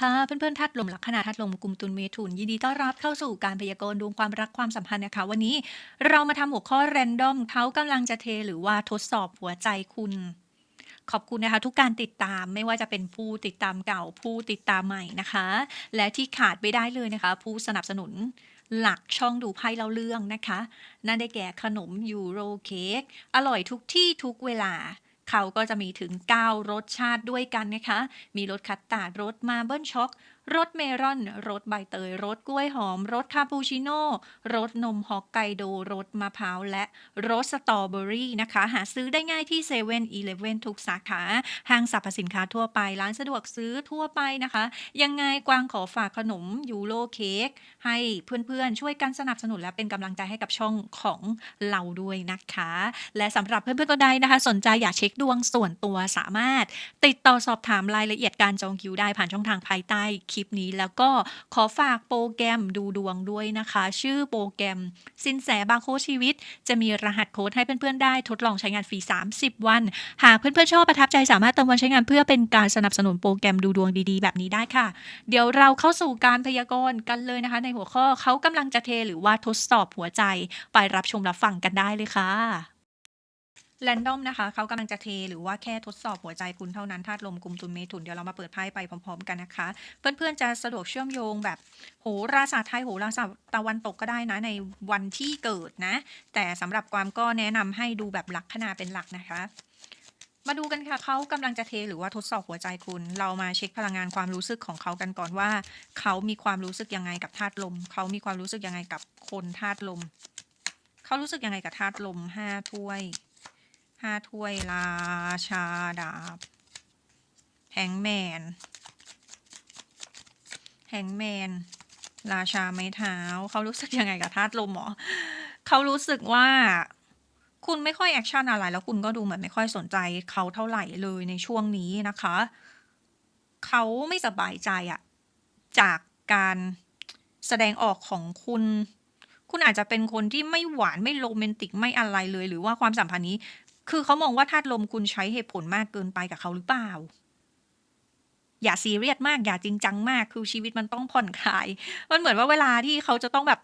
ค่ะเพื่อนๆธาตุลมลัคนาธาตุลมกลุ่มตุลเมถุน ยินดีต้อนรับเข้าสู่การพยากรณ์ดวงความรักความสัมพันธ์นะคะ วันนี้เรามาทำหัวข้อแรนดอมเขากำลังจะเทหรือว่าทดสอบหัวใจคุณ ขอบคุณนะคะ ทุกการติดตามไม่ว่าจะเป็นผู้ติดตามเก่าผู้ติดตามใหม่นะคะ และที่ขาดไม่ได้เลยนะคะ ผู้สนับสนุนหลักช่องดูไพ่เล่าเรื่องนะคะ นั่นได้แก่ขนมยูโรเค้กอร่อยทุกที่ทุกเวลา เขาก็จะมีถึง 9 รสชาติด้วยกันนะคะ มีรสคัสตาร์ดรสมาเบิลช็อก รสเมลอน รสใบเตย รสกล้วยหอม รสคาปูชิโน่ รสนมฮอกไกโด รสมะพร้าว และรสสตรอเบอรี่นะคะ หาซื้อได้ง่ายที่7 e เ e ่ e อทุกสาขา ห้างสรรพสินค้าทั่วไป ร้านสะดวกซื้อทั่วไปนะคะ ยังไงกวางขอฝากขนมยูโรเค้กให้เพื่อนๆ ช่วยกันสนับสนุนและเป็นกำลังใจให้กับช่องของเราด้วยนะคะ และสำหรับเพื่อนๆคนใดนะคะ สนใจอยากเช็คดวงส่วนตัวสามารถ ติดต่อสอบถามรายละเอียดการจองคิวได้ผ่านช่องทางภายใต้คลิิปนี้ แล้วก็ขอฝากโปรแกรมดูดวงด้วยนะคะ ชื่อโปรแกรมสินแสบาโคชีวิต จะมีรหัสโค้ดให้เพื่อนๆได้ทดลองใช้งานฟรี 30 วัน หากเพื่อนๆชอบประทับใจสามารถเติมวันใช้งานเพื่อเป็นการสนับสนุนโปรแกรมดูดวงดีๆ แบบนี้ได้ค่ะ เดี๋ยวเราเข้าสู่การพยากรณ์กันเลยนะคะ ในหัวข้อเขากำลังจะเทหรือว่าทดสอบหัวใจ ไปรับชมรับฟังกันได้เลยค่ะ แรนดอมนะคะ เขากำลังจะเทหรือว่าแค่ทดสอบหัวใจคุณเท่านั้นธาตุลมกลุ่มตุลเมถุน เดี๋ยวเรามาเปิดไพ่ไปพร้อม ๆ กันนะคะ เพื่อนๆจะสะดวกเชื่อมโยงแบบโหราศาสตร์ไทยโหราศาสตร์ตะวันตกก็ได้นะในวันที่เกิดนะ แต่สำหรับความก็แนะนำให้ดูแบบลักคนาเป็นหลักนะคะ มาดูกันค่ะเขากำลังจะเทหรือว่าทดสอบหัวใจคุณ เรามาเช็คพลังงานความรู้สึกของเขากันก่อนว่า เขามีความรู้สึกยังไงกับธาตุลม เขามีความรู้สึกยังไงกับคนธาตุลม เขารู้สึกยังไงกับธาตุลมห้าถ้วย ห้าถ้วยราชาดาบแฮงแมนแฮงแมนราชาไม้เท้า เขารู้สึกยังไงกับธาตุลมหรอเขารู้สึกว่า คุณไม่ค่อยแอคชั่นอะไร แล้วคุณก็ดูเหมือนไม่ค่อยสนใจเขาเท่าไหร่เลยในช่วงนี้นะคะ เขาไม่สบายใจอะจากการแสดงออกของคุณ คุณอาจจะเป็นคนที่ไม่หวานไม่โรแมนติกไม่อะไรเลย หรือว่าความสัมพันธ์นี้ คือเขามองว่าธาตุลมคุณใช้เหตุผลมากเกินไปกับเขาหรือเปล่า อย่าซีเรียสมาก อย่าจริงจังมาก คือชีวิตมันต้องผ่อนคลาย มันเหมือนว่าเวลาที่เขาจะต้องแบบ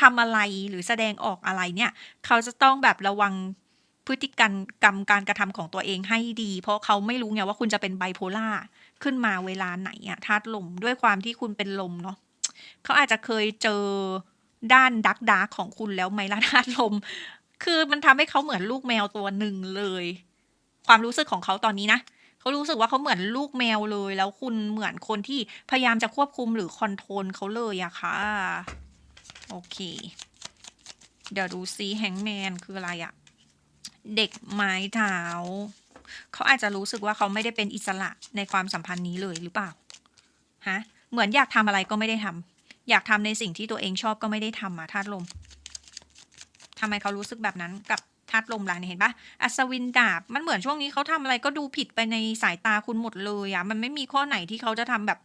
ทำอะไรหรือแสดงออกอะไรเนี่ย เขาจะต้องแบบระวังพฤติกรรมกรรมการกระทำของตัวเองให้ดี เพราะเขาไม่รู้ไงว่าคุณจะเป็นไบโพล่าขึ้นมาเวลาไหนอะธาตุลมด้วยความที่คุณเป็นลมเนาะเขาอาจจะเคยเจอด้านดักดาร์ของคุณแล้วไหมล่ะธาตุลม คือมันทำให้เขาเหมือนลูกแมวตัวหนึ่งเลย ความรู้สึกของเขาตอนนี้นะเขารู้สึกว่าเขาเหมือนลูกแมวเลย แล้วคุณเหมือนคนที่พยายามจะควบคุมหรือคอนโทรลเขาเลยอะค่ะ โอเค เดี๋ยวดูซีแฮงแมนคืออะไรอะเด็กไม้เท้าเขาอาจจะรู้สึกว่าเขาไม่ได้เป็นอิสระในความสัมพันธ์นี้เลยหรือเปล่าฮะเหมือนอยากทำอะไรก็ไม่ได้ทำอยากทำในสิ่งที่ตัวเองชอบก็ไม่ได้ทำอะธาตุลม ทำไมเขารู้สึกแบบนั้นกับธาตุลมล่ะเนี่ยเห็นปะอัศวินดาบ มันเหมือนช่วงนี้เขาทำอะไรก็ดูผิดไปในสายตาคุณหมดเลยอะมันไม่มีข้อไหนที่เขาจะทำแบบ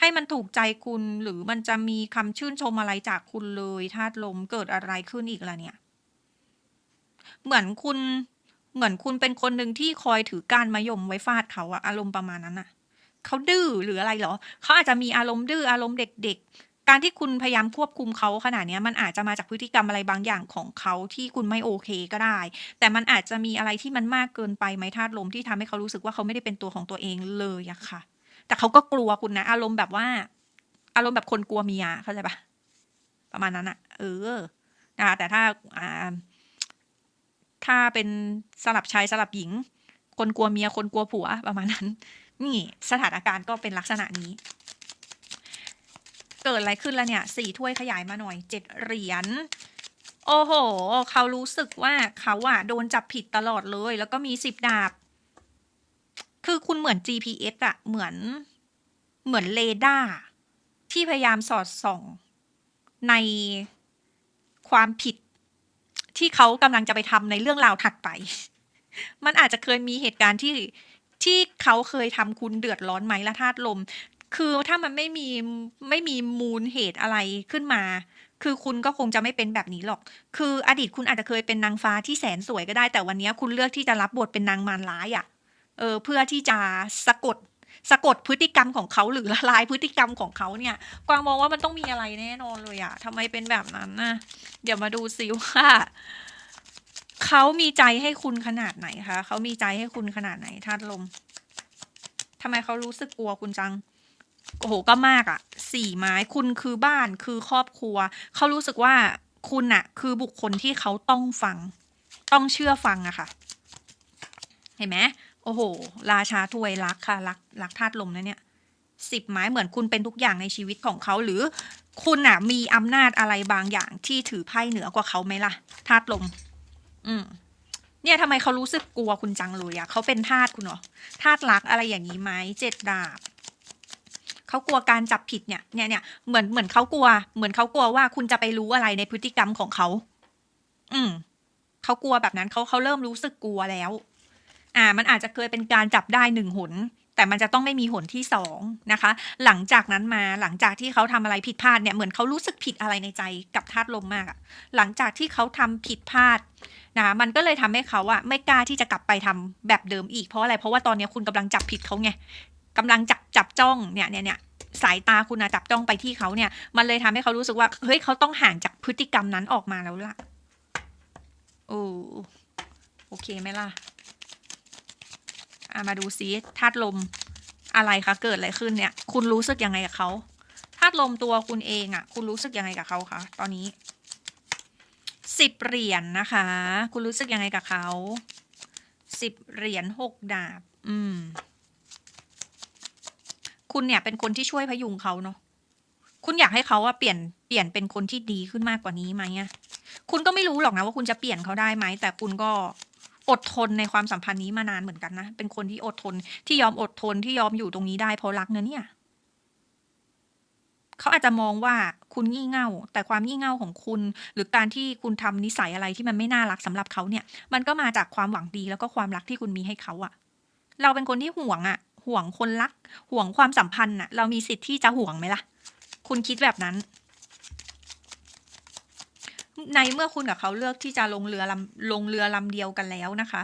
ให้มันถูกใจคุณ หรือมันจะมีคำชื่นชมอะไรจากคุณเลยธาตุลมเกิดอะไรขึ้นอีกล่ะเนี่ย เหมือนคุณเหมือนคุณเป็นคนหนึ่งที่คอยถือกานมะยมไว้ฟาดเขาอะอารมณ์ประมาณนั้นอะเขาดื้อหรืออะไรเหรอเขาอาจจะมีอารมณ์ดื้ออารมณ์เด็กๆ การที่คุณพยายามควบคุมเขาขนาดนี้มันอาจจะมาจากพฤติกรรมอะไรบางอย่างของเขาที่คุณไม่โอเคก็ได้ แต่มันอาจจะมีอะไรที่มันมากเกินไปไหมธาตุลมที่ทำให้เขารู้สึกว่าเขาไม่ได้เป็นตัวของตัวเองเลยอะค่ะ แต่เขาก็กลัวคุณนะ อารมณ์แบบว่า อารมณ์แบบคนกลัวเมียเข้าใจปะประมาณนั้นอะเออนะคะแต่ถ้าอ่าถ้าเป็นสลับชายสลับหญิง คนกลัวเมียคนกลัวผัวประมาณนั้น นี่สถานการณ์ก็เป็นลักษณะนี้ เกิดอะไรขึ้นแล้วเนี่ยสี่ถ้วยขยายมาหน่อยเจ็ดเหรียญโอ้โห เขารู้สึกว่าเขาอะโดนจับผิดตลอดเลย แล้วก็มีสิบดาบ คือคุณเหมือน GPS อะเหมือน เหมือนเรดาร์ที่พยายามสอดส่อง ในความผิดที่เขากำลังจะไปทำในเรื่องราวถัดไป มันอาจจะเคยมีเหตุการณ์ที่ที่เขาเคยทำคุณเดือดร้อนไหมละธาตุลม คือถ้ามันไม่มีไม่มีมูลเหตุอะไรขึ้นมา คือคุณก็คงจะไม่เป็นแบบนี้หรอก คืออดีตคุณอาจจะเคยเป็นนางฟ้าที่แสนสวยก็ได้ แต่วันนี้คุณเลือกที่จะรับบทเป็นนางมารร้ายอะ่ะ เออ เพื่อที่จะสะกดสะกดพฤติกรรมของเขาหรือละลายพฤติกรรมของเขาเนี่ย กวางมองว่ามันต้องมีอะไรแน่นอนเลยอะทำไมเป็นแบบนั้นนะเดี๋ยวมาดูซิว่าเขามีใจให้คุณขนาดไหนคะเขามีใจให้คุณขนาดไหนธาตุลมทำไมเขารู้สึกกลัวคุณจัง โอ้โหก็มากอะสี่ไม้คุณคือบ้านคือครอบครัว เขารู้สึกว่าคุณอะคือบุคคลที่เขาต้องฟัง ต้องเชื่อฟังอะค่ะ เห็นไหมโอ้โห ราชาถ้วยรักค่ะ รักรักธาตุลมนะเนี่ยสิบไม้เหมือนคุณเป็นทุกอย่างในชีวิตของเขา หรือคุณอะมีอำนาจอะไรบางอย่างที่ถือไพ่เหนือกว่าเขาไหมล่ะธาตุลม อืมเนี่ยทำไมเขารู้สึกกลัวคุณจังเลยอะเขาเป็นทาสคุณเหรอทาสรักอะไรอย่างนี้ไหมเจ็ดดาบ เขากลัวการจับผิดเนี่ยเนี่ยเนี่ยเหมือนเหมือนเขากลัว เหมือนเขากลัวว่าคุณจะไปรู้อะไรในพฤติกรรมของเขาอืมเขากลัวแบบนั้นเขาเขาเริ่มรู้สึกกลัวแล้ว อ่า มันอาจจะเคยเป็นการจับได้หนึ่งหนแต่มันจะต้องไม่มีหนที่สองนะคะ หลังจากนั้นมาหลังจากที่เขาทำอะไรผิดพลาดเนี่ยเหมือนเขารู้สึกผิดอะไรในใจกับธาตุลมมากอะหลังจากที่เขาทำผิดพลาดนะมันก็เลยทำให้เขาอะไม่กล้าที่จะกลับไปทำแบบเดิมอีกเพราะอะไรเพราะว่าตอนนี้คุณกำลังจับผิดเขาไงกำลังจับจับจ้องเนี่ยเนี่ยเนี่ย สายตาคุณจับจ้องไปที่เขาเนี่ย มันเลยทำให้เขารู้สึกว่า เฮ้ยเขาต้องห่างจากพฤติกรรมนั้นออกมาแล้วล่ะ โอ้โอเคไหมล่ะอะมาดูซิธาตุลมอะไรคะเกิดอะไรขึ้นเนี่ย คุณรู้สึกยังไงกับเขาธาตุลมตัวคุณเองอะ่ะ คุณรู้สึกยังไงกับเขาคะตอนนี้สิบเหรียญนนะคะ คุณรู้สึกยังไงกับเขาสิบเหรียญหกดาบ อืม คุณเนี่ยเป็นคนที่ช่วยพยุงเขาเนาะคุณอยากให้เขาว่าเปลี่ยนเปลี่ยนเป็นคนที่ดีขึ้นมากกว่านี้ไหมอะคุณก็ไม่รู้หรอกนะว่าคุณจะเปลี่ยนเขาได้ไหมแต่คุณก็อดทนในความสัมพันธ์นี้มานานเหมือนกันนะ เป็นคนที่อดทนที่ยอมอดทนที่ยอมอยู่ตรงนี้ได้เพราะรักนะเนี่ย เขาอาจจะมองว่าคุณงี่เง่า แต่ความงี่เง่าของคุณ หรือการที่คุณทำนิสัยอะไรที่มันไม่น่ารักสำหรับเขาเนี่ย มันก็มาจากความหวังดีแล้วก็ความรักที่คุณมีให้เขาอะเราเป็นคนที่ห่วงอะ ห่วงคนรัก ห่วงความสัมพันธ์อะเรามีสิทธิ์ที่จะห่วงไหมล่ะ คุณคิดแบบนั้น ในเมื่อคุณกับเขาเลือกที่จะลงเรือลำลงเรือลำเดียวกันแล้วนะคะ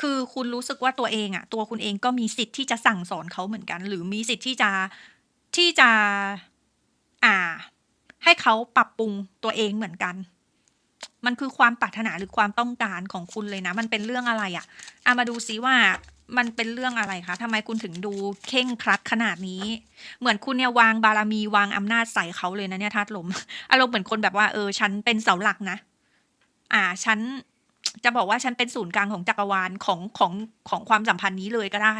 คือคุณรู้สึกว่าตัวเองอะตัวคุณเองก็มีสิทธิ์ที่จะสั่งสอนเขาเหมือนกัน หรือมีสิทธิ์ที่จะที่จะ อ่า ให้เขาปรับปรุงตัวเองเหมือนกันมันคือความปรารถนาหรือความต้องการของคุณเลยนะ มันเป็นเรื่องอะไรอะ่ะมาดูซิว่า มันเป็นเรื่องอะไรคะทำไมคุณถึงดูเข่งครัดขนาดนี้ เหมือนคุณเนี่ยวางบารมีวางอำนาจใส่เขาเลยนะเนี่ยธาตุลม อารมณ์เหมือนคนแบบว่าเออฉันเป็นเสาหลักนะ อ่าฉันจะบอกว่าฉันเป็นศูนย์กลางของจักรวาลของของของความสัมพันธ์นี้เลยก็ได้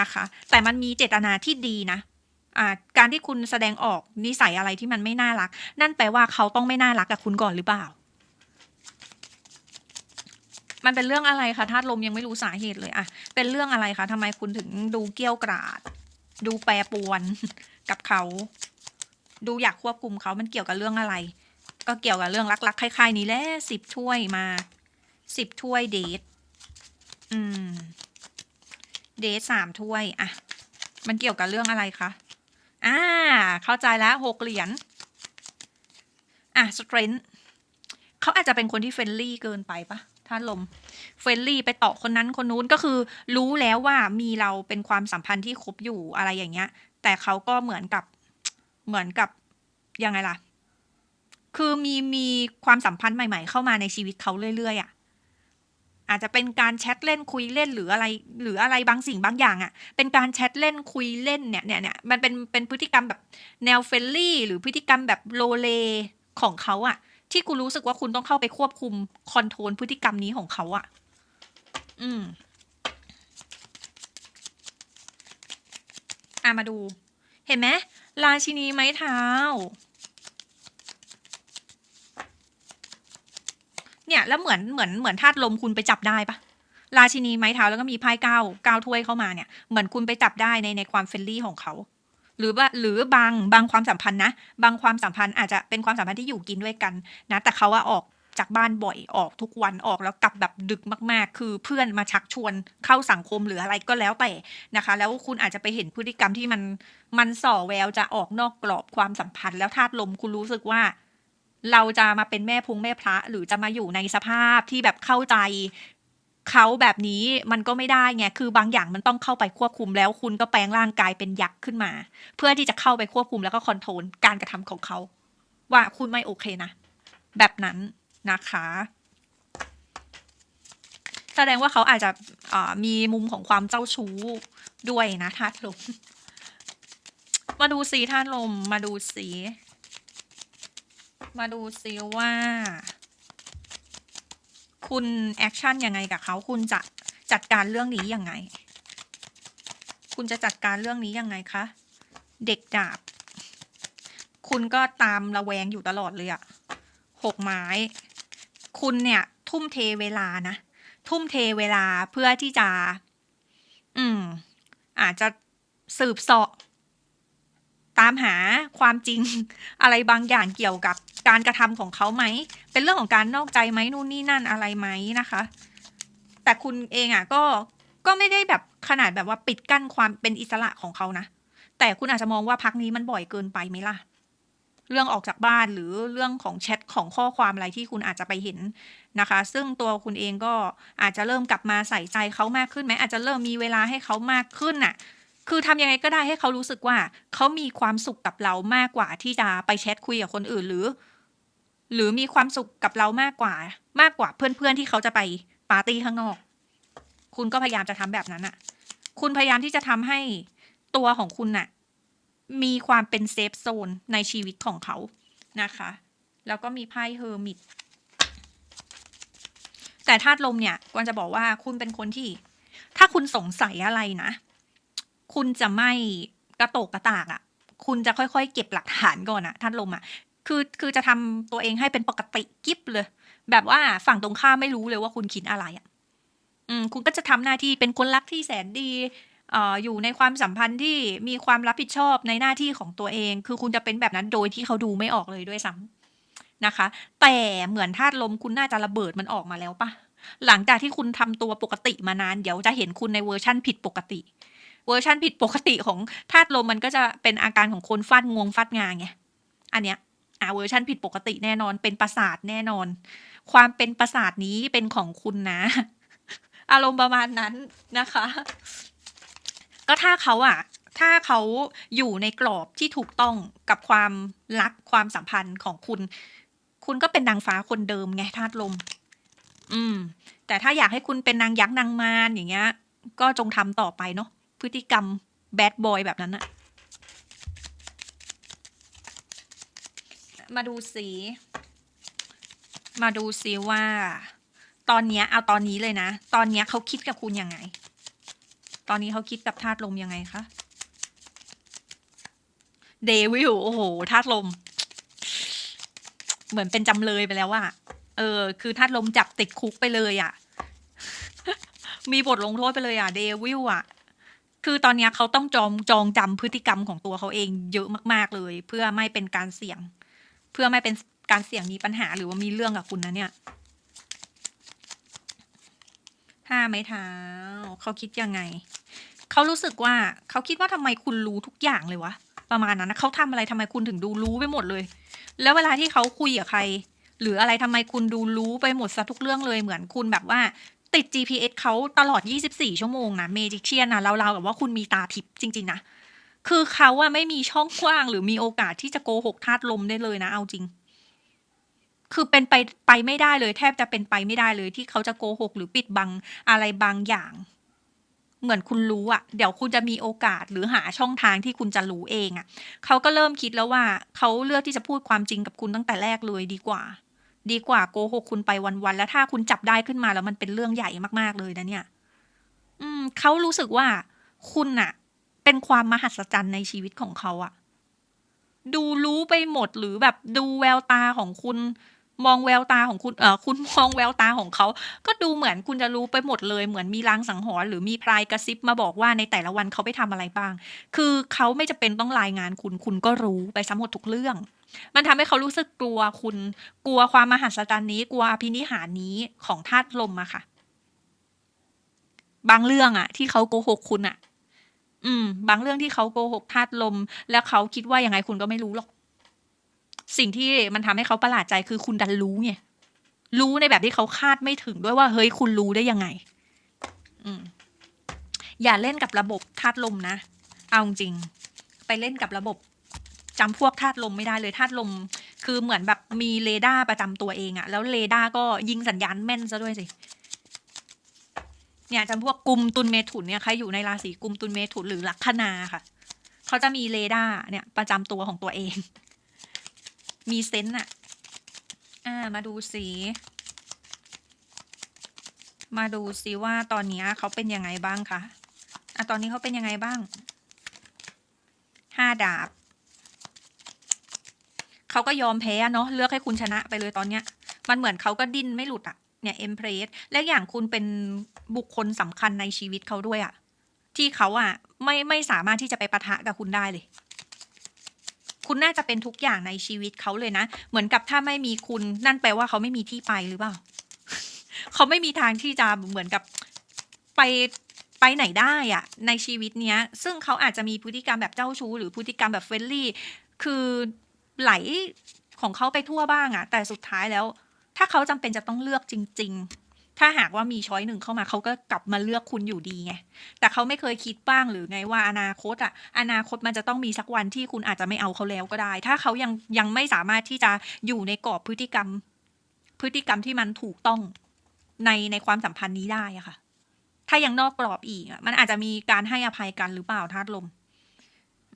นะคะ แต่มันมีเจตนาที่ดีนะอ่าการที่คุณแสดงออกนิสัยอะไรที่มันไม่น่ารัก นั่นแปลว่าเขาต้องไม่น่ารักกับคุณก่อนหรือเปล่า มันเป็นเรื่องอะไรคะธาตุลมยังไม่รู้สาเหตุเลยอะเป็นเรื่องอะไรคะทำไมคุณถึงดูเกี้ยวกราด ดูแปรปวนกับเขา ดูอยากควบคุมเขามันเกี่ยวกับเรื่องอะไร ก็เกี่ยวกับเรื่องรักๆคล้ายๆนี้แหละสิบถ้วยมาสิบถ้วยเดทอืม เดทสามถ้วยอะมันเกี่ยวกับเรื่องอะไรคะอ่า เข้าใจแล้วหกเหรียญอะสเตรนท์เขาอาจจะเป็นคนที่เฟรนลี่เกินไปปะ ท่านลมเฟรนลี่ไปต่อคนนั้นคนนู้นก็คือ รู้แล้วว่ามีเราเป็นความสัมพันธ์ที่คบอยู่อะไรอย่างเงี้ย แต่เขาก็เหมือนกับเหมือนกับยังไงล่ะ คือมีมีความสัมพันธ์ใหม่ ๆ เข้ามาในชีวิตเขาเรื่อยๆอะ่ะอาจจะเป็นการแชทเล่นคุยเล่นหรืออะไร หรืออะไรบางสิ่งบางอย่างอะ่ะ เป็นการแชทเล่นคุยเล่นเนี่ยเนี่ยเนี่ยมันเป็นเป็นพฤติกรรมแบบแนวเฟรนลี่ หรือพฤติกรรมแบบโลเลของเขาอะ่ะ ที่คุณรู้สึกว่าคุณต้องเข้าไปควบคุมคอนโทรลพฤติกรรมนี้ของเขาอะ่ะ อืมอะมาดู เห็นไหมราชินีไม้เท้า เนี่ย แล้วเหมือนเหมือนเหมือนธาตุลมคุณไปจับได้ปะราชินีไม้เท้าแล้วก็มีไพ่เก้าเก้าถ้วยเข้ามาเนี่ย เหมือนคุณไปจับได้ในในความเฟรนลี่ของเขา หรือว่าหรือบางบางความสัมพันธ์นะ บางความสัมพันธ์อาจจะเป็นความสัมพันธ์ที่อยู่กินด้วยกันนะ แต่เขาว่าออกจากบ้านบ่อยออกทุกวันออกแล้วกลับแบบดึกมากๆ คือเพื่อนมาชักชวนเข้าสังคมหรืออะไรก็แล้วแต่นะคะ แล้วคุณอาจจะไปเห็นพฤติกรรมที่มันมันส่อแววจะออกนอกกรอบความสัมพันธ์ แล้วธาตุลมคุณรู้สึกว่า เราจะมาเป็นแม่พุงแม่พระ หรือจะมาอยู่ในสภาพที่แบบเข้าใจ เขาแบบนี้มันก็ไม่ได้ไง คือบางอย่างมันต้องเข้าไปควบคุมแล้ว คุณก็แปลงร่างกายเป็นยักษ์ขึ้นมา เพื่อที่จะเข้าไปควบคุมแล้วก็คอนโทรลการกระทำของเขา ว่าคุณไม่โอเคนะ แบบนั้นนะคะแสดงว่าเขาอาจจะมีมุมของความเจ้าชู้ด้วยนะธาตุลม มาดูสีธาตุลม มาดูสี มาดูซิว่า คุณแอคชั่นยังไงกับเขาคุณจะจัดการเรื่องนี้ยังไง คุณจะจัดการเรื่องนี้ยังไงคะ เด็กดาบ คุณก็ตามระแวงอยู่ตลอดเลยอะหกไม้ คุณเนี่ยทุ่มเทเวลานะ ทุ่มเทเวลาเพื่อที่จะ อืม อาจจะสืบเสาะ ตามหาความจริงอะไรบางอย่างเกี่ยวกับการกระทำของเขาไหม เป็นเรื่องของการนอกใจไหมนู่นนี่นั่นอะไรไหมนะคะ แต่คุณเองอะก็ก็ไม่ได้แบบขนาดแบบว่าปิดกั้นความเป็นอิสระของเขานะ แต่คุณอาจจะมองว่าพักนี้มันบ่อยเกินไปไหมล่ะ เรื่องออกจากบ้านหรือเรื่องของแชทของข้อความอะไรที่คุณอาจจะไปเห็นนะคะ ซึ่งตัวคุณเองก็อาจจะเริ่มกลับมาใส่ใจเขามากขึ้นไหมอาจจะเริ่มมีเวลาให้เขามากขึ้นน่ะ คือทำยังไงก็ได้ให้เขารู้สึกว่า เขามีความสุขกับเรามากกว่าที่จะไปแชทคุยกับคนอื่นหรือ หรือมีความสุขกับเรามากกว่า มากกว่าเพื่อนๆที่เขาจะไปปาร์ตี้ข้างนอก คุณก็พยายามจะทำแบบนั้นอะคุณพยายามที่จะทำให้ตัวของคุณน่ะ มีความเป็นเซฟโซนในชีวิตของเขานะคะ แล้วก็มีไพ่เฮอร์มิตแต่ธาตุลมเนี่ยกวางจะบอกว่าคุณเป็นคนที่ ถ้าคุณสงสัยอะไรนะ คุณจะไม่กระโตกกระตากอะ่ะ คุณจะค่อยๆ เก็บหลักฐานก่อนอะธาตุลมอะคือคือจะทำตัวเองให้เป็นปกติกิ๊บเลย แบบว่าฝั่งตรงข้ามไม่รู้เลยว่าคุณคิดอะไรอะอืมคุณก็จะทำหน้าที่เป็นคนรักที่แสนดีอ่ออยู่ในความสัมพันธ์ที่มีความรับผิดชอบในหน้าที่ของตัวเอง คือคุณจะเป็นแบบนั้นโดยที่เขาดูไม่ออกเลยด้วยซ้ำนะคะ แต่เหมือนธาตุลมคุณน่าจะระเบิดมันออกมาแล้วปะหลังจากที่คุณทำตัวปกติมานาน เดี๋ยวจะเห็นคุณในเวอร์ชั่นผิดปกติ เวอร์ชันผิดปกติของธาตุลมมันก็จะเป็นอาการของคนฟาดงวงฟาดงาไงอันเนี้ยอ่าเวอร์ชันผิดปกติแน่นอน เป็นประสาทแน่นอน ความเป็นประสาทนี้เป็นของคุณนะ อารมณ์ประมาณนั้นนะคะ ก็ถ้าเขาอะถ้าเขาอยู่ในกรอบที่ถูกต้องกับความรักความสัมพันธ์ของคุณ คุณก็เป็นนางฟ้าคนเดิมไงธาตุลม อืม แต่ถ้าอยากให้คุณเป็นนางยักษ์นางมารอย่างเงี้ย ก็จงทำต่อไปเนาะ พฤติกรรมแบดบอยแบบนั้นอะมาดูสี มาดูซิว่า ตอนเนี้ยเอาตอนนี้เลยนะ ตอนเนี้ยเขาคิดกับคุณยังไง ตอนนี้เขาคิดกับธาตุลมยังไงคะเดวิลโอ้โหธาตุลม เหมือนเป็นจำเลยไปแล้วอะเออ คือธาตุลมจับติดคุกไปเลยอะมีบทลงโทษไปเลยอะเดวิลอะ คือตอนนี้เขาต้องจองจองจำพฤติกรรมของตัวเขาเองเยอะมาก ๆเลย เพื่อไม่เป็นการเสี่ยง เพื่อไม่เป็นการเสี่ยงมีปัญหาหรือว่ามีเรื่องกับคุณนะเนี่ยห้าไม้เท้าเขาคิดยังไงเขารู้สึกว่าเขาคิดว่าทำไมคุณรู้ทุกอย่างเลยวะประมาณนั้นนะเขาทำอะไรทำไมคุณถึงดูรู้ไปหมดเลย แล้วเวลาที่เขาคุยกับใคร หรืออะไรทำไมคุณดูรู้ไปหมดซะทุกเรื่องเลยเหมือนคุณแบบว่า ติด GPS เขาตลอด 24 ชั่วโมงนะเมจิเชียนนะเราๆกับว่าคุณมีตาทิพย์จริง ๆ นะ คือเขาอะไม่มีช่องว่างหรือมีโอกาสที่จะโกหกธาตุลมได้เลยนะ เอาจริง คือเป็นไปไปไม่ได้เลย แทบจะเป็นไปไม่ได้เลยที่เขาจะโกหก หรือปิดบังอะไรบางอย่าง เหมือนคุณรู้อะเดี๋ยวคุณจะมีโอกาสหรือหาช่องทางที่คุณจะรู้เองอะเขาก็เริ่มคิดแล้วว่าเขาเลือกที่จะพูดความจริงกับคุณตั้งแต่แรกเลยดีกว่า ดีกว่าโกหกคุณไปวันๆแล้วถ้าคุณจับได้ขึ้นมาแล้วมันเป็นเรื่องใหญ่มากๆเลยนะเนี่ย อืมเขารู้สึกว่าคุณอะเป็นความมหัศจรรย์ในชีวิตของเขาอะดูรู้ไปหมดหรือแบบดูแววตาของคุณ มองแววตาของคุณเออคุณมองแววตาของเขา ก็ดูเหมือนคุณจะรู้ไปหมดเลย เหมือนมีลางสังหรณ์หรือมีพรายกระซิบมาบอกว่าในแต่ละวันเขาไปทำอะไรบ้าง คือเขาไม่จะเป็นต้องรายงานคุณ คุณก็รู้ไปซ้ำหมดทุกเรื่อง มันทำให้เขารู้สึกกลัวคุณ กลัวความมหัศจรรย์นี้ กลัวอภินิหารนี้ของธาตุลมอะค่ะ บางเรื่องอะที่เขาโกหกคุณอะอืม บางเรื่องที่เขาโกหกธาตุลม แล้วเขาคิดว่ายังไงคุณก็ไม่รู้หรอก สิ่งที่มันทำให้เขาประหลาดใจคือคุณดันรู้ไงรู้ในแบบที่เขาคาดไม่ถึงด้วยว่า เฮ้ยคุณรู้ได้ยังไง อืมอย่าเล่นกับระบบธาตุลมนะ เอาจริง ไปเล่นกับระบบจำพวกธาตุลมไม่ได้เลยธาตุลม คือเหมือนแบบมีเรดาร์ประจำตัวเองอะแล้วเรดาร์ก็ยิงสัญญาณแม่นซะด้วยสิเนี่ยจำพวกกลุ่มตุลเมถุนเนี่ยใครอยู่ในราศีกลุ่มตุลเมถุนหรือลัคนาค่ะ เขาจะมีเรดาร์เนี่ย ประจำตัวของตัวเอง มีเซนต์อะอ่า มาดูสี มาดูซิว่าตอนนี้เขาเป็นยังไงบ้างคะอะตอนนี้เขาเป็นยังไงบ้าง ห้าดาบ เขาก็ยอมแพ้เนาะ เลือกให้คุณชนะไปเลยตอนเนี้ย มันเหมือนเขาก็ดิ้นไม่หลุดอะเนี่ยเอ็มเพรส และอย่างคุณเป็นบุคคลสำคัญในชีวิตเขาด้วยอะที่เขาอะไม่ไม่สามารถที่จะไปปะทะกับคุณได้เลย คุณน่าจะเป็นทุกอย่างในชีวิตเขาเลยนะ เหมือนกับถ้าไม่มีคุณนั่นแปลว่าเขาไม่มีที่ไปหรือเปล่า เขาไม่มีทางที่จะเหมือนกับไปไปไหนได้อะในชีวิตเนี้ย ซึ่งเขาอาจจะมีพฤติกรรมแบบเจ้าชู้ หรือพฤติกรรมแบบเฟรนลี่ คือไหลของเขาไปทั่วบ้างอะแต่สุดท้ายแล้ว ถ้าเขาจำเป็นจะต้องเลือกจริง ๆ ถ้าหากว่ามีช้อยหนึ่งเข้ามาเขาก็กลับมาเลือกคุณอยู่ดีไง แต่เขาไม่เคยคิดบ้างหรือไงว่าอนาคตอะอนาคตมันจะต้องมีสักวันที่คุณอาจจะไม่เอาเขาแล้วก็ได้ ถ้าเขายังยังไม่สามารถที่จะอยู่ในกรอบพฤติกรรม พฤติกรรมที่มันถูกต้องในในความสัมพันธ์นี้ได้อะค่ะ ถ้ายังนอกกรอบอีกอะมันอาจจะมีการให้อภัยกันหรือเปล่าธาตุลม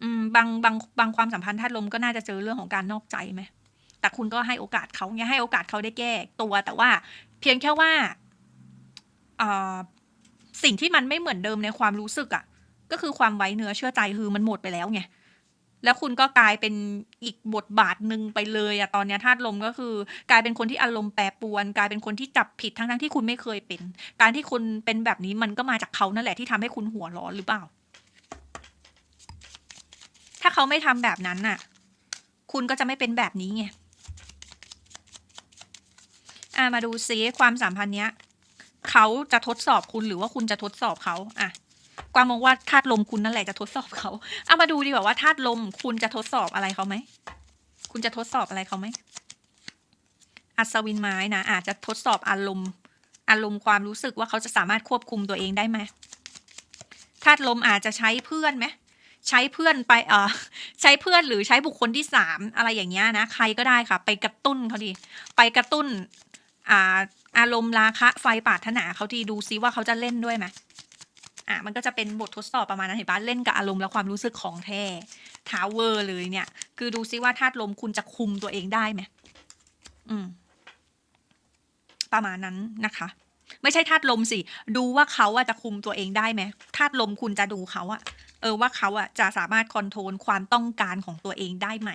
อืมบางบางบางความสัมพันธ์ธาตุลมก็น่าจะเจอเรื่องของการนอกใจไหมแต่คุณก็ให้โอกาสเขาไงให้โอกาสเขาได้แก้ตัวแต่ว่า เพียงแค่ว่า สิ่งที่มันไม่เหมือนเดิมในความรู้สึกอะ่ะ ก็คือความไว้เนื้อเชื่อใจคือมันหมดไปแล้วไงแล้วคุณก็กลายเป็นอีกบทบาทหนึ่งไปเลยอะตอนเนี้ยธาตุลมก็คือ กลายเป็นคนที่อารมณ์แปรปรวน กลายเป็นคนที่จับผิดทั้งทั้งที่คุณไม่เคยเป็น การที่คุณเป็นแบบนี้มันก็มาจากเขานั่นแหละที่ทำให้คุณหัวร้อนหรือเปล่า ถ้าเขาไม่ทำแบบนั้นน่ะ คุณก็จะไม่เป็นแบบนี้ไงอะมาดูซิความสัมพันธ์เนี้ย เขาจะทดสอบคุณหรือว่าคุณจะทดสอบเขาอะกวางมองว่าธาตุลมคุณนั่นแหละจะทดสอบเขาเอามาดูดีกว่าว่าธาตุลมคุณจะทดสอบอะไรเขาไหมคุณจะทดสอบอะไรเขาไหมอัศวินไม้นะอาจจะทดสอบอารมณ์ อารมณ์ความรู้สึกว่าเขาจะสามารถควบคุมตัวเองได้ไหมธาตุลมอาจจะใช้เพื่อนไหมใช้เพื่อนไปเออใช้เพื่อนหรือใช้บุคคลที่สามอะไรอย่างเงี้ยนะใครก็ได้ค่ะ ไปกระตุ้นเขาดี ไปกระตุ้นอ่า อารมณ์ราคะไฟปารถนาเขาทีดูซิว่าเขาจะเล่นด้วยไหมอะมันก็จะเป็นบททดสอบประมาณนั้นเห็นปะเล่นกับอารมณ์และความรู้สึกของแท้ทาวเวอร์เลยเนี่ย คือดูซิว่าธาตุลมคุณจะคุมตัวเองได้ไหมอืม ประมาณนั้นนะคะ ไม่ใช่ธาตุลมสิ ดูว่าเขาอะจะคุมตัวเองได้ไหมธาตุลมคุณจะดูเขาอะเออว่าเขาอะจะสามารถคอนโทรลความต้องการของตัวเองได้ไหม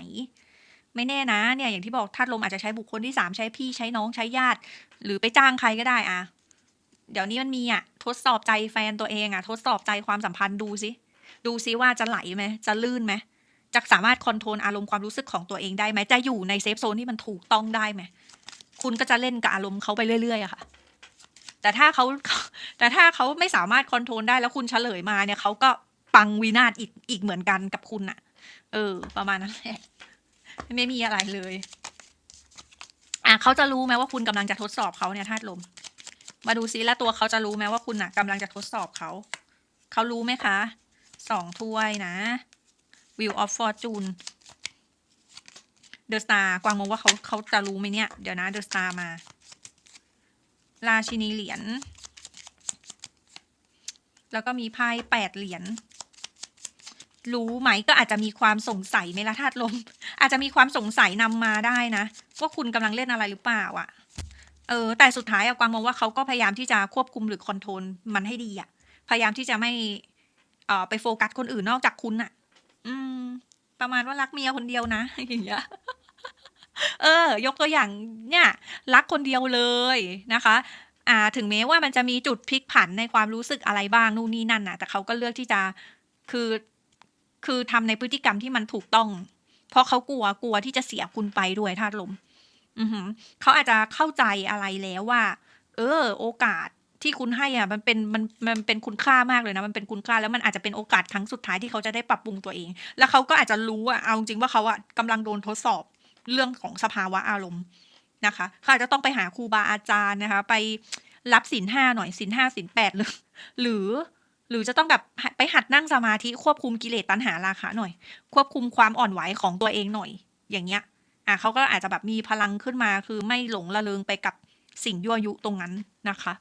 ไม่แน่นะเนี่ยอย่างที่บอกธาตุลมอาจจะใช้บุคคลที่สามใช้พี่ใช้น้องใช้ญาติ หรือไปจ้างใครก็ได้อะเดี๋ยวนี้มันมีอะทดสอบใจแฟนตัวเองอะทดสอบใจความสัมพันธ์ดูสิดูซิว่าจะไหลไหมจะลื่นไหมจะสามารถคอนโทรลอารมณ์ความรู้สึกของตัวเองได้ไหมจะอยู่ในเซฟโซนที่มันถูกต้องได้ไหมคุณก็จะเล่นกับอารมณ์เขาไปเรื่อยๆอะค่ะ แต่ถ้าเขาแต่ถ้าเขาไม่สามารถคอนโทรลได้แล้วคุณเฉลยมาเนี่ยเขาก็ปังวินาศอีกอีกเหมือนกันกับคุณอะเออ ประมาณนั้นแหละ ไม่มีอะไรเลย อะเขาจะรู้ไหมว่าคุณกำลังจะทดสอบเขาเนี่ยธาตุลม มาดูซิแล้วตัวเขาจะรู้ไหมว่าคุณอะกำลังจะทดสอบเขา เขารู้ไหมคะสองถ้วยนะ Wheel of Fortune เดอะสตาร์กวางมองว่าเขาเขาจะรู้ไหมเนี่ย เดี๋ยวนะเดอะสตาร์มาราชินีเหรียญ แล้วก็มีไพ่แปดเหรียญ รู้ไหมก็อาจจะมีความสงสัยไหมล่ะธาตุลม อาจจะมีความสงสัยนำมาได้นะว่าคุณกำลังเล่นอะไรหรือเปล่าอะ่ะ เออ แต่สุดท้ายอะกวางมองว่าเขาก็พยายามที่จะควบคุมหรือคอนโทรลมันให้ดีอะพยายามที่จะไม่เอ่อไปโฟกัสคนอื่นนอกจากคุณอะอืม ประมาณว่ารักเมียคนเดียวนะอย่างเงี้ยเออ ยกตัวอย่างเนี่ยรักคนเดียวเลยนะคะ อ่า ถึงแม้ว่ามันจะมีจุดพลิกผันในความรู้สึกอะไรบ้างนู่นนี่นั่นนะแต่เขาก็เลือกที่จะคือคือทำในพฤติกรรมที่มันถูกต้อง เพราะเขากลัวกลัวที่จะเสียคุณไปด้วยธาตุลม อือเขาอาจจะเข้าใจอะไรแล้วว่า เออ โอกาสที่คุณให้อะ มันเป็นมันมันเป็นคุณค่ามากเลยนะ มันเป็นคุณค่าแล้วมันอาจจะเป็นโอกาสครั้งสุดท้ายที่เขาจะได้ปรับปรุงตัวเอง แล้วเขาก็อาจจะรู้อะเอาจริงว่าเขาอะกำลังโดนทดสอบเรื่องของสภาวะอารมณ์นะคะเขาอาจจะต้องไปหาครูบาอาจารย์นะคะ ไปรับศีลห้าหน่อยศีลห้าศีลแปดหรือหรือ หรือจะต้องแบบไปหัดนั่งสมาธิควบคุมกิเลสตัณหาราคะหน่อย ควบคุมความอ่อนไหวของตัวเองหน่อย อย่างเงี้ย อะเขาก็อาจจะแบบมีพลังขึ้นมาคือไม่หลงระเริงไปกับสิ่งยั่วยุตรงนั้นนะคะ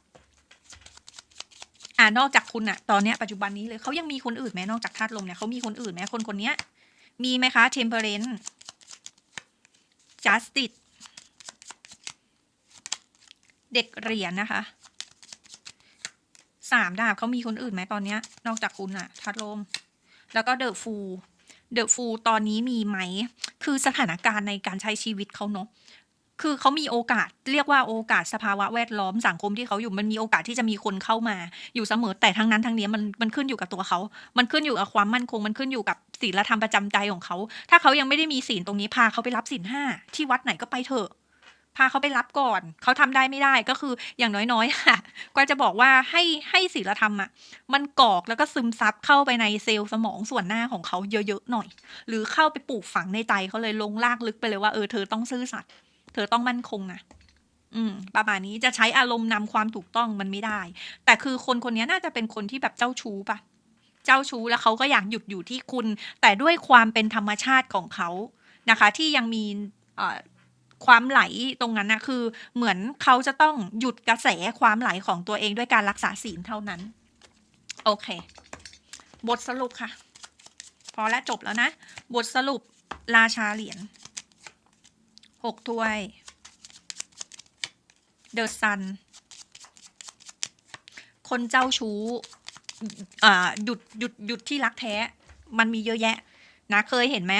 อ่านอกจากคุณอะตอนเนี้ยปัจจุบันนี้เลยเขายังมีคนอื่นไหมนอกจากธาตุลมเนี่ยเขามีคนอื่นไหมคนคนเนี้ยมีไหมคะ temperance justice เด็กเหรียญนะคะ สามดาบเขามีคนอื่นไหมตอนเนี้ย นอกจากคุณอะธาตุลม แล้วก็เดอะฟูเดอะฟูตอนนี้มีไหม คือสถานการณ์ในการใช้ชีวิตเขาเนาะคือเขามีโอกาสเรียกว่าโอกาสสภาวะแวดล้อมสังคมที่เขาอยู่มันมีโอกาสที่จะมีคนเข้ามาอยู่เสมอแต่ทั้งนั้นทั้งนี้มันมันขึ้นอยู่กับตัวเขา มันขึ้นอยู่กับความมั่นคง มันขึ้นอยู่กับศีลธรรมประจำใจของเขา ถ้าเขายังไม่ได้มีศีลตรงนี้พาเขาไปรับศีลห้าที่วัดไหนก็ไปเถอะ พาเขาไปรับก่อน เขาทำได้ไม่ได้ก็คืออย่างน้อยๆค่ะก็จะบอกว่าให้ให้ศีลธรรมอะมันกอกแล้วก็ซึมซับเข้าไปในเซลล์สมองส่วนหน้าของเขาเยอะๆหน่อย หรือเข้าไปปลูกฝังในใจเขาเลยลงลากลึกไปเลยว่าเออเธอต้องซื่อสัตย์เธอต้องมั่นคงนะอืมประมาณนี้จะใช้อารมณ์นำความถูกต้องมันไม่ได้ แต่คือคนคนนี้น่าจะเป็นคนที่แบบเจ้าชู้ปะเจ้าชู้แล้วเขาก็อยากหยุดอยู่ที่คุณ แต่ด้วยความเป็นธรรมชาติของเขานะคะ ที่ยังมีอ่อ ความไหลตรงนั้นนะคือ เหมือนเขาจะต้องหยุดกระแสความไหลของตัวเองด้วยการรักษาศีลเท่านั้น โอเค บทสรุปค่ะ พอแล้วจบแล้วนะ บทสรุปราชาเหรียญหกถ้วย เดอะซัน คนเจ้าชู้อ่าหยุดหยุดหยุดที่รักแท้ มันมีเยอะแยะ นะ เคยเห็นไหม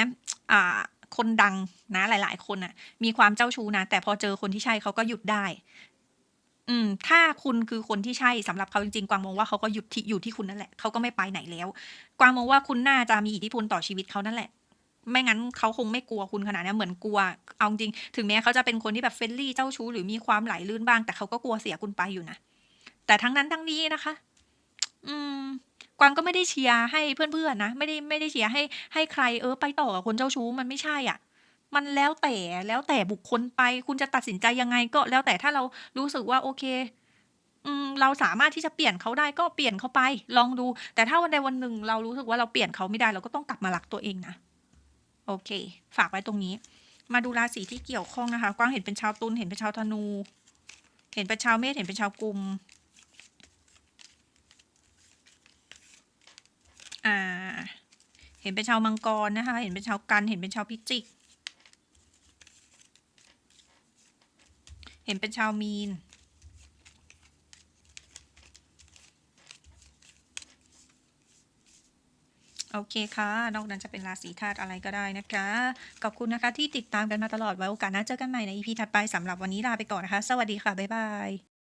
อ่า คนดังนะหลาย ๆ คนน่ะมีความเจ้าชู้นะ แต่พอเจอคนที่ใช่เขาก็หยุดได้ อืม ถ้าคุณคือคนที่ใช่สำหรับเขาจริงๆกวางมองว่าเขาก็หยุดที่อยู่ที่คุณนั่นแหละเขาก็ไม่ไปไหนแล้ว กวางมองว่าคุณน่าจะมีอิทธิพลต่อชีวิตเขานั่นแหละไม่งั้นเขาคงไม่กลัวคุณขนาดนี้เหมือนกลัว เอาจริง ถึงแม้เขาจะเป็นคนที่แบบเฟรนลี่เจ้าชู้หรือมีความไหลลื่นบ้าง แต่เขาก็กลัวเสียคุณไปอยู่นะ แต่ทั้งนั้นทั้งนี้นะคะ อืม กวางก็ไม่ได้เชียร์ให้เพื่อนๆนะ ไม่ได้ไม่ได้เชียร์ให้ให้ใครเออไปต่อกับคนเจ้าชู้มันไม่ใช่อะมันแล้วแต่แล้วแต่บุคคลไป คุณจะตัดสินใจยังไงก็แล้วแต่ถ้าเรารู้สึกว่าโอเคอืมเราสามารถที่จะเปลี่ยนเขาได้ก็เปลี่ยนเขาไป ลองดู แต่ถ้าวันใดวันหนึ่งเรารู้สึกว่าเราเปลี่ยนเขาไม่ได้เราก็ต้องกลับมารักตัวเองนะโอเค ฝากไว้ตรงนี้ มาดูราศีที่เกี่ยวข้องนะคะ กวางเห็นเป็นชาวตุลเห็นเป็นชาวธนู เห็นเป็นชาวเมษเห็นเป็นชาวกุม อ่า เห็นเป็นชาวมังกรนะคะ เห็นเป็นชาวกัน เห็นเป็นชาวพิจิก เห็นเป็นชาวมีน โอเคค่ะ นอกนั้นจะเป็นราศีธาตุอะไรก็ได้นะคะ ขอบคุณนะคะที่ติดตามกันมาตลอดไว้โอกาสหน้าเจอกันใหม่ใน EP ถัดไปสำหรับวันนี้ลาไปก่อนนะคะ สวัสดีค่ะ บ๊ายบาย